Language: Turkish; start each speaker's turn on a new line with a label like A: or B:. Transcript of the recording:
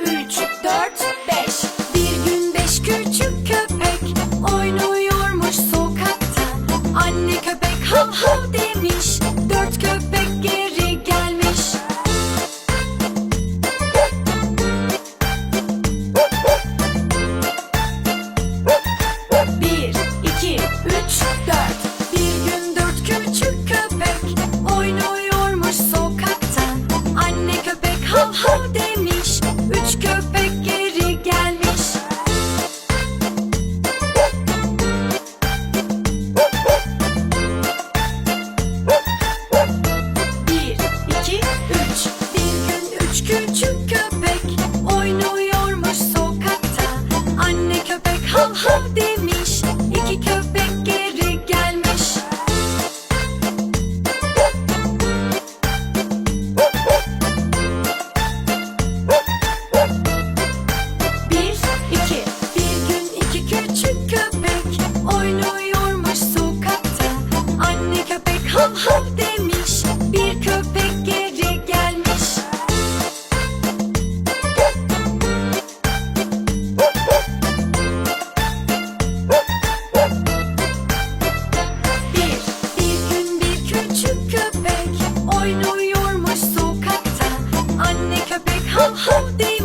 A: üç, dört, beş. Bir gün beş küçük köpek oynuyormuş sokakta. Anne köpek hav hav demiş. Dört köpek geri gelmiş. Bir, iki, üç, dört. Bir gün dört küçük köpek oynuyormuş sokakta. Anne köpek hav hav demiş. Oh, the